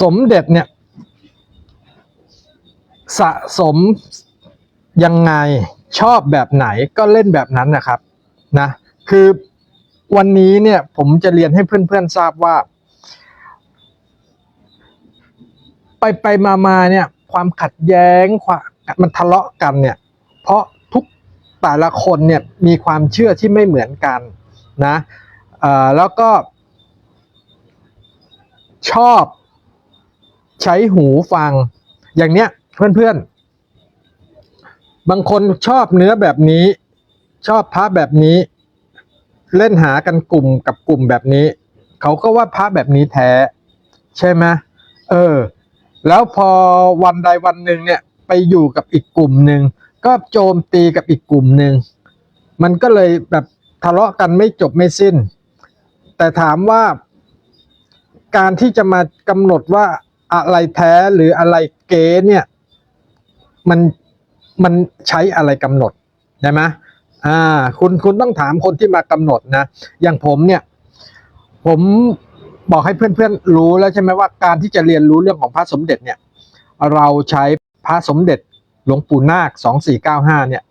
สมเด็จเนี่ย สะสมยังไงชอบแบบไหนก็เล่นแบบนั้นนะครับนะคือวันนี้เนี่ยผมจะเรียนให้เพื่อนๆทราบว่า ไปไปมามาเนี่ยความขัดแย้งความมันทะเลาะกันเนี่ย เพราะทุกแต่ละคนเนี่ยมีความเชื่อที่ไม่เหมือนกันนะแล้วก็ชอบ ใช้หูฟัง อย่างเนี้ยเพื่อนๆ บางคนชอบเนื้อแบบนี้ ชอบพระแบบนี้ เล่นหากันกลุ่มกับกลุ่มแบบนี้ เขาก็ว่าพระแบบนี้แท้ ใช่ไหมเออ แล้วพอวันใดวันหนึ่งเนี่ยไปอยู่กับอีกกลุ่มหนึ่งก็โจมตีกับอีกกลุ่มหนึ่งมันก็เลยแบบทะเลาะกันไม่จบไม่สิ้น แต่ถามว่าการที่จะมากำหนดว่า อะไรแท้หรืออะไรเก๊เนี่ยมันมันใช้อะไรกำหนดใช่ไหมอ่า คุณคุณต้องถามคนที่มากำหนดนะ อย่างผมเนี่ย ผมบอกให้เพื่อนๆรู้แล้วใช่ไหมว่าการที่จะเรียนรู้เรื่องของพระสมเด็จเนี่ย เราใช้พระสมเด็จหลวงปู่นาคสองสี่เก้าห้าเนี่ย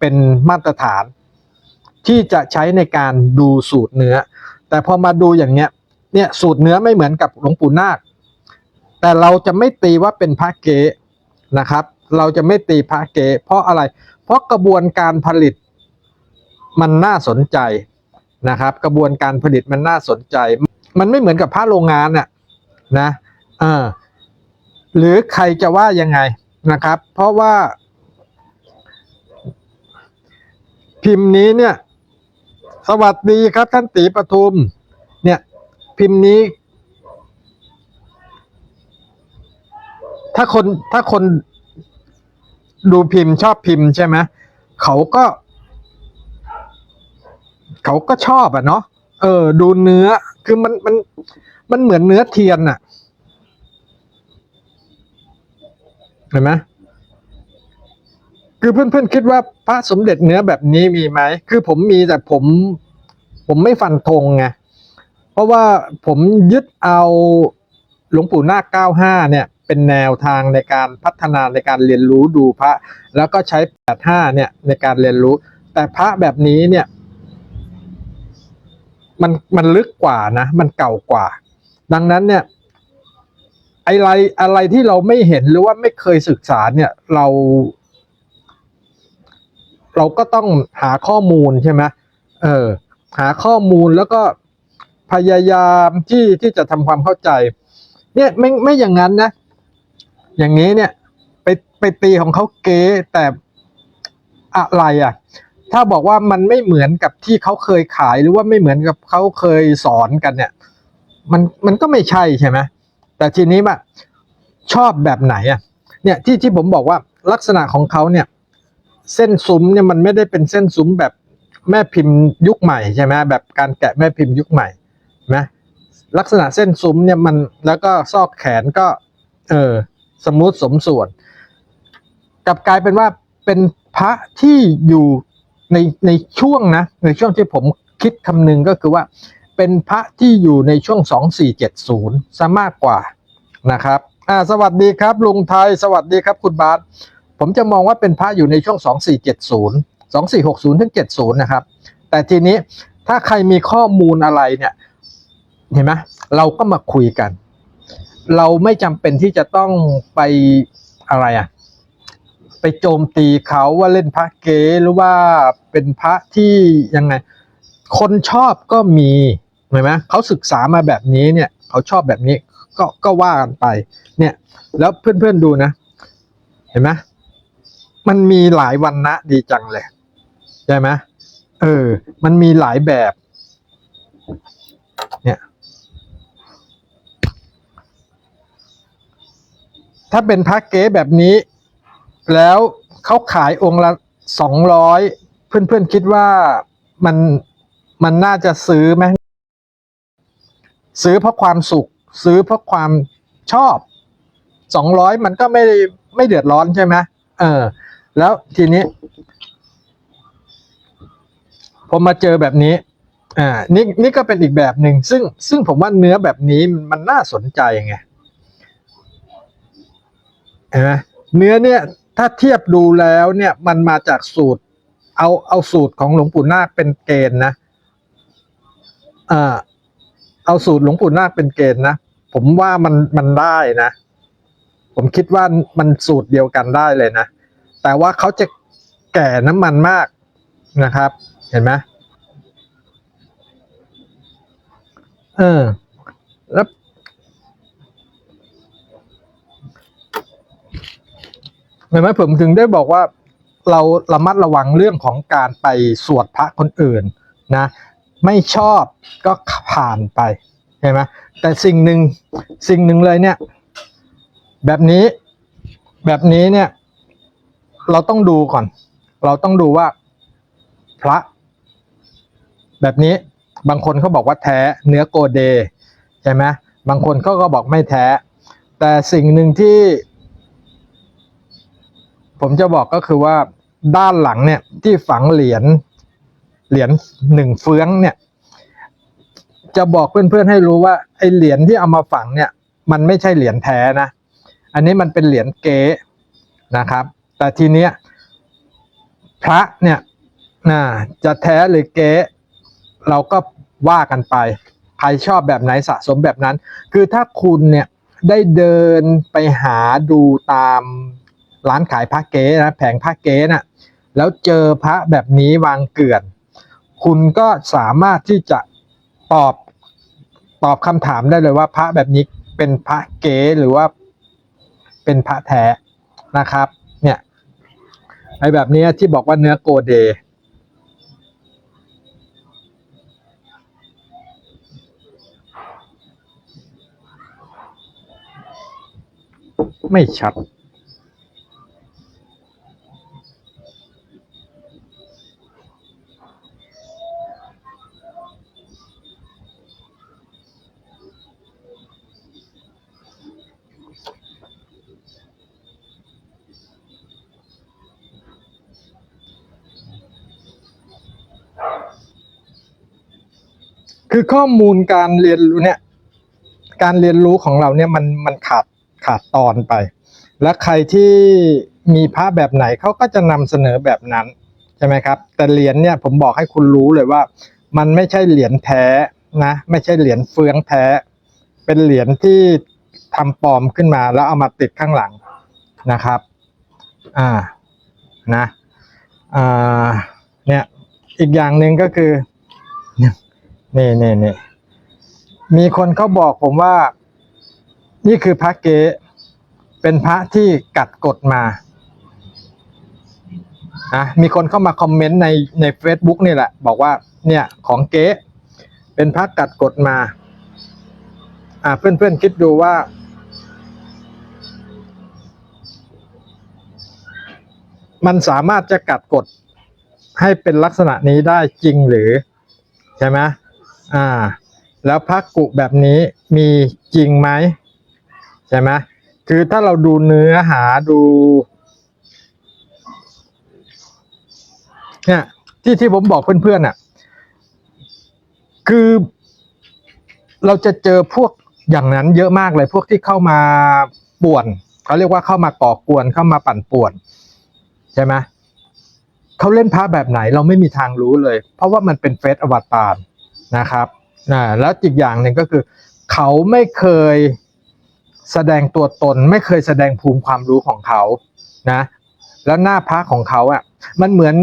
เป็นมาตรฐาน ที่จะใช้ในการดูสูตรเนื้อ แต่พอมาดูอย่างเนี้ย เนี่ยสูตรเนื้อไม่เหมือนกับหลวงปู่นาค แต่เราจะไม่ตีว่าเป็นพระเก๊นะครับ เราจะไม่ตีพระเก๊เพราะอะไร เพราะกระบวนการผลิตมันน่าสนใจนะครับ กระบวนการผลิตมันน่าสนใจ มันไม่เหมือนกับพระโรงงานน่ะนะเออหรือใครจะว่ายังไงนะครับ เพราะว่า พิมพ์นี้เนี่ย สวัสดีครับท่านตีปทุม เนี่ย พิมพ์นี้ ถ้าคนถ้าคนดูพิมพ์ชอบพิมพ์ใช่ไหมเขาก็ เขาก็ชอบอะเนาะเออ ดูเนื้อคือมันมันมันเหมือนเนื้อเทียนอะเห็นไหมคือเพื่อนๆคิดว่าพระสมเด็จเนื้อแบบนี้มีไหมคือผมมีแต่ผม ผมไม่ฟันธงไงเพราะว่าผมยึดเอาหลวงปู่นาค95เนี่ย เป็นแนวทางในการพัฒนาในการเรียนรู้ดูพระ แล้วก็ใช้85เนี่ยในการเรียนรู้ แต่พระแบบนี้เนี่ยมันมันลึกกว่านะ มันเก่ากว่า ดังนั้นเนี่ยอะไรอะไรที่เราไม่เห็นหรือว่าไม่เคยศึกษาเนี่ยเรา เราก็ต้องหาข้อมูลใช่ไหมเออ หาข้อมูลแล้วก็พยายามที่ที่จะทำความเข้าใจ เนี่ยไม่ไม่อย่างนั้นนะ อย่างนี้เนี่ย ไปไปตีของเขาเก๊แต่อะไรอะ ถ้าบอกว่ามันไม่เหมือนกับที่เขาเคยขายหรือว่าไม่เหมือนกับเขาเคยสอนกันเนี่ย มันมันก็ไม่ใช่ใช่ไหมแต่ทีนี้ว่าชอบแบบไหนอะ เนี่ยที่ที่ผมบอกว่าลักษณะของเขาเนี่ย เส้นซุ้มเนี่ยมันไม่ได้เป็นเส้นซุ้มแบบแม่พิมพ์ยุคใหม่ใช่ไหมแบบการแกะแม่พิมพ์ยุคใหม่นะลักษณะเส้นซุ้มเนี่ยมันแล้วก็ซอกแขนก็ เออ สมูทสมส่วนกลับกลายเป็นว่าเป็นพระที่อยู่ในในช่วงนะในช่วงที่ผมคิดคำนึงก็คือว่า เป็นพระที่อยู่ในช่วง 2470ซะมากกว่านะครับอ่าสวัสดีครับ ลุงไทย สวัสดีครับคุณบาสผมจะมองว่าเป็นพระอยู่ในช่วง 2470 2460ถึง70นะครับ แต่ทีนี้ถ้าใครมีข้อมูลอะไรเนี่ย เห็นไหมเราก็มาคุยกัน เราไม่จำเป็นที่จะต้องไปอะไรอะไปโจมตีเขาว่าเล่นพระเก๋หรือว่าเป็นพระที่ยังไง คนชอบก็มีเห็นไหมเขาศึกษามาแบบนี้เนี่ย เขาชอบแบบนี้ก็ก็ว่ากันไป เนี่ย แล้วเพื่อนๆดูนะ เห็นไหมมันมีหลายวันนะดีจังเลยใช่ไหมเออ มันมีหลายแบบ เนี่ย ถ้าเป็นพระเก๊แบบนี้ แล้วเขาขายองค์ละสองร้อยเพื่อนๆคิดว่ามันมันน่าจะซื้อไหมซื้อเพราะความสุข ซื้อเพราะความชอบสองร้อยมันก็ไม่ได้ไม่เดือดร้อนใช่ไหมเออ แล้วทีนี้ผมมาเจอแบบนี้ อ่า นี่นี่ก็เป็นอีกแบบหนึ่งซึ่งซึ่งผมว่าเนื้อแบบนี้มันน่าสนใจไง เห็นไหมเนื้อเนี่ยถ้าเทียบดูแล้วเนี่ยมันมาจากสูตร เอาเอาสูตรของหลวงปู่นาคเป็นเกณฑ์นะอ่าเอาสูตรหลวงปู่นาคเป็นเกณฑ์นะผมว่ามันมันได้นะ ผมคิดว่ามันสูตรเดียวกันได้เลยนะ แต่ว่าเขาจะแก่น้ำมันมากนะครับ เห็นไหมเออแล้ว ห็นไหมผมถึงได้บอกว่าเราระมัดระวังเรื่องของการไปสวดพระคนอื่นนะ ไม่ชอบก็ผ่านไปเห็นไหมแต่สิ่งหนึ่งสิ่งหนึ่งเลยเนี่ย แบบนี้แบบนี้เนี่ย เราต้องดูก่อน เราต้องดูว่าพระ แบบนี้บางคนเขาบอกว่าแท้เนื้อโกเดใช่ไหมบางคนเขาก็บอกไม่แท้ แต่สิ่งหนึ่งที่ ผมจะบอกก็คือว่าด้านหลังเนี่ยที่ฝังเหรียญเหรียญหนึ่งเฟืองเนี่ย จะบอกเพื่อนๆให้รู้ว่าไอเหรียญที่เอามาฝังเนี่ย มันไม่ใช่เหรียญแท้นะ อันนี้มันเป็นเหรียญเก๊นะครับ แต่ทีเนี้ยพระเนี่ยนะจะแท้หรือเก๊เราก็ว่ากันไป ใครชอบแบบไหนสะสมแบบนั้น คือถ้าคุณเนี่ยได้เดินไปหาดูตาม ร้านขายพระเก๊นะแผงพระเก๊น่ะแล้วเจอพระแบบนี้วางเกลื่อน คุณก็สามารถที่จะตอบตอบคำถามได้เลยว่าพระแบบนี้เป็นพระเก๊หรือว่าเป็นพระแท้นะครับ เนี่ยไอแบบนี้ที่บอกว่าเนื้อโกเดไม่ชัด คือข้อมูลการเรียนรู้เนี่ย การเรียนรู้ของเราเนี่ยมันมันขาดขาดตอนไป และใครที่มีพระแบบไหนเขาก็จะนำเสนอแบบนั้นใช่ไหมครับ แต่เหรียญเนี่ยผมบอกให้คุณรู้เลยว่า มันไม่ใช่เหรียญแท้นะ ไม่ใช่เหรียญเฟืองแท้ เป็นเหรียญที่ทำปลอมขึ้นมาแล้วเอามาติดข้างหลังนะครับ อ่านะอ่าเนี่ยอีกอย่างหนึ่งก็คือ นี่นี่นี่มีคนเขาบอกผมว่า นี่คือพระเกเป็นพระที่กัดกดมานะมีคนเข้ามาคอมเมนต์ในใน Facebook นี่แหละ บอกว่า เนี่ยของเก๊เป็นพระกัดกดมา อ่าเพื่อนๆคิดดูว่า มันสามารถจะกัดกดให้เป็นลักษณะนี้ได้จริงหรือ ใช่ไหม อ่า แล้วพระกุแบบนี้มีจริงไหมใช่ไหมคือถ้าเราดูเนื้อหาดูเนี่ยที่ที่ผมบอกเพื่อนๆอะ คือเราจะเจอพวกอย่างนั้นเยอะมากเลยพวกที่เข้ามาป่วนเขาเรียกว่าเข้ามาก่อกวนเข้ามาปั่นป่วน ใช่ไหมเขาเล่นพระแบบไหนเราไม่มีทางรู้เลย เพราะว่ามันเป็นเฟซอวตาร นะครับนะแล้วอีกอย่างหนึ่งก็คือ เขาไม่เคยแสดงตัวตน ไม่เคยแสดงภูมิความรู้ของเขานะแล้วหน้าพระของเขาอะ มันเหมือน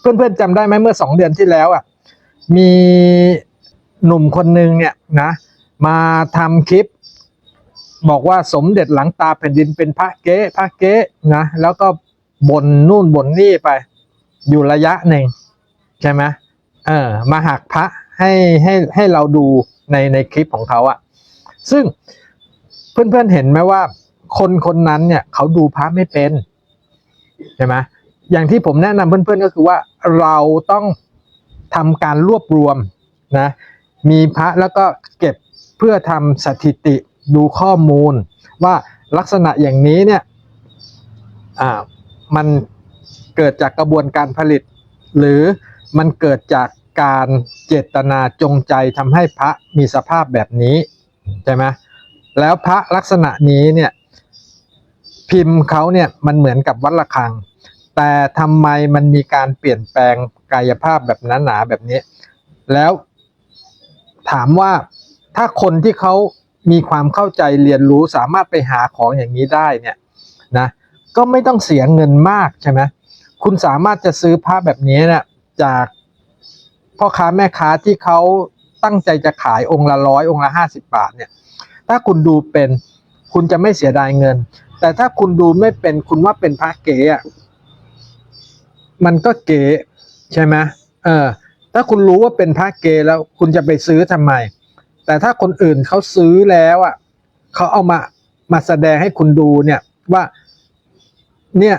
เพื่อนๆจำได้ไหมเมื่อสองเดือนที่แล้วอะมีหนุ่มคนหนึ่งเนี่ยนะมาทำคลิป บอกว่าสมเด็จหลังตาแผ่นดินเป็นพระเก๊พระเก๊นะแล้วก็บ่นนู่นบ่นนี่ไป อยู่ระยะหนึ่งใช่ไหม เออมาหักพระให้ให้ให้เราดูในในคลิปของเขาอะซึ่งเพื่อนๆเห็นไหมว่า คนคนนั้นเนี่ยเขาดูพระไม่เป็นใช่ไหมอย่างที่ผมแนะนำเพื่อนๆก็คือว่าเราต้องทำการรวบรวมนะมีพระแล้วก็เก็บเพื่อทำสถิติดูข้อมูล ว่าลักษณะอย่างนี้เนี่ยอ่ามันเกิดจากกระบวนการผลิต หรือ มันเกิดจากการเจตนาจงใจทำให้พระมีสภาพแบบนี้ใช่ไหมแล้วพระลักษณะนี้เนี่ยพิมพ์เขาเนี่ยมันเหมือนกับวัดระฆัง แต่ทำไมมันมีการเปลี่ยนแปลงกายภาพแบบหนาแบบนี้ แล้วถามว่าถ้าคนที่เขามีความเข้าใจเรียนรู้สามารถไปหาของอย่างนี้ได้เนี่ยนะก็ไม่ต้องเสียเงินมากใช่ไหมคุณสามารถจะซื้อผ้าแบบนี้เนี่ย จากพ่อค้าแม่ค้าที่เขาตั้งใจจะขายองค์ละร้อยองค์ละห้าสิบบาทเนี่ย ถ้าคุณดูเป็นคุณจะไม่เสียดายเงิน แต่ถ้าคุณดูไม่เป็นคุณว่าเป็นพระเก๋อะมันก็เก๋ใช่ไหมเออ ถ้าคุณรู้ว่าเป็นพระเกแล้วคุณจะไปซื้อทำไม แต่ถ้าคนอื่นเขาซื้อแล้วอะเขาเอามามาแสดงให้คุณดูเนี่ยว่าเนี่ย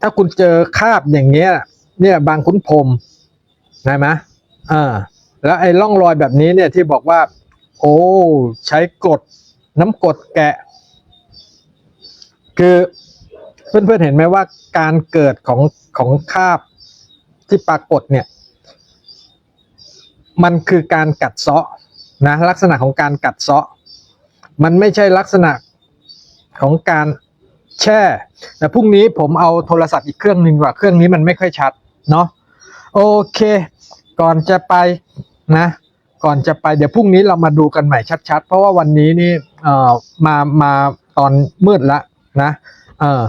ถ้าคุณเจอคาบอย่างเงี้ย เนี่ยบางคุ้นพรมใช่ไหมอ่าแล้วไอ้ร่องรอยแบบนี้เนี่ยที่บอกว่า โอ้ใช้กดน้ำกดแกะ คือเพื่อนๆเห็นไหมว่าการเกิดของของคาบที่ปรากฏเนี่ย มันคือการกัดเซาะนะลักษณะของการกัดเซาะ มันไม่ใช่ลักษณะของการแช่แต่พรุ่งนี้ผมเอาโทรศัพท์อีกเครื่องหนึ่งกว่าเครื่องนี้มันไม่ค่อยชัด เนาะโอเค ก่อนจะไปนะ ก่อนจะไปเดี๋ยวพรุ่งนี้เรามาดูกันใหม่ชัด ๆ เพราะว่าวันนี้นี่เอ่อมามาตอนมืดละนะ เออ